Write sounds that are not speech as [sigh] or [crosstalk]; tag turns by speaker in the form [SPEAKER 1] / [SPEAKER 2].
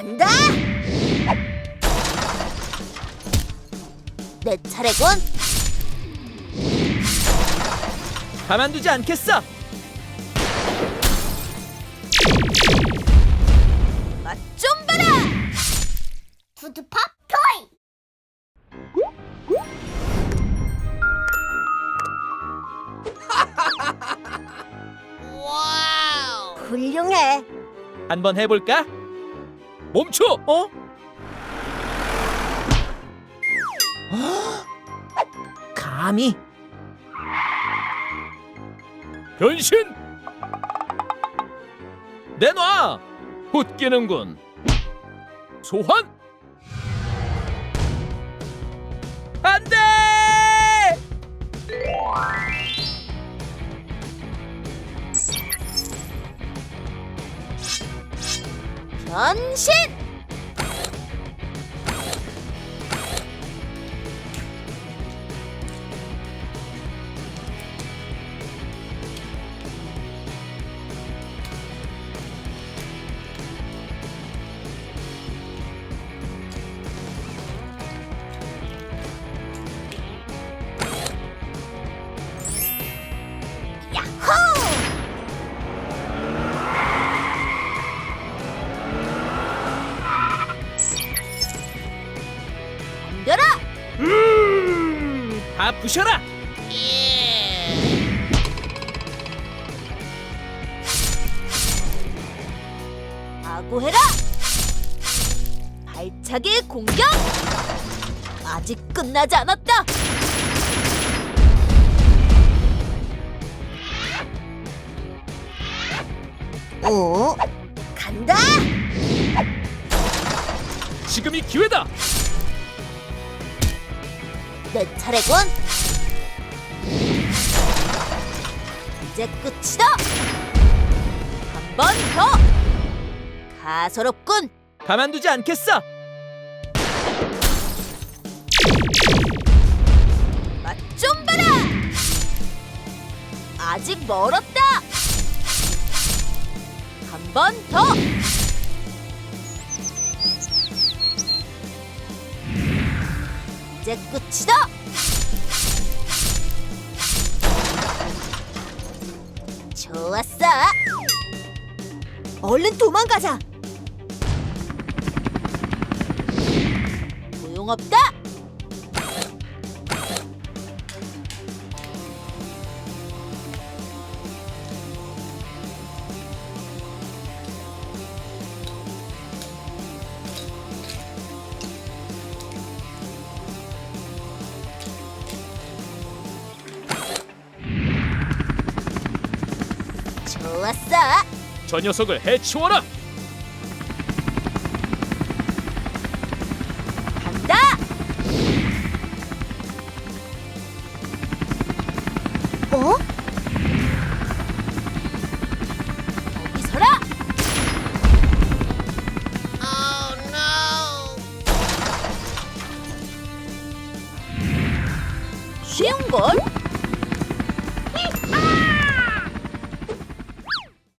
[SPEAKER 1] 간다. 내 차례군.
[SPEAKER 2] 가만두지 않겠어.
[SPEAKER 1] 맛 좀 봐라. 푸드팝 토이. 와우. [laughs] 훌륭해.
[SPEAKER 2] 한번 해볼까? 멈춰. 어? 감히 변신. 내놔. 웃기는군. 소환.
[SPEAKER 1] 변신. 야호!
[SPEAKER 2] 다 부셔라.
[SPEAKER 1] 각오해라! 발차기 공격! 아직 끝나지 않았다! 오, 간다!
[SPEAKER 2] 지금이 기회다.
[SPEAKER 1] 내 차례군! 이제 끝이다! 한 번 더! 가소롭군!
[SPEAKER 2] 가만두지 않겠어.
[SPEAKER 1] 맛 좀 봐라! 아직 멀었다! 한 번 더! 이제 끝이다! 좋았어! 얼른 도망가자! 소용없다! 좋았어!
[SPEAKER 2] 저 녀석을 해치워라.
[SPEAKER 1] 간다! 어? 거기 서라! 쉬운 걸?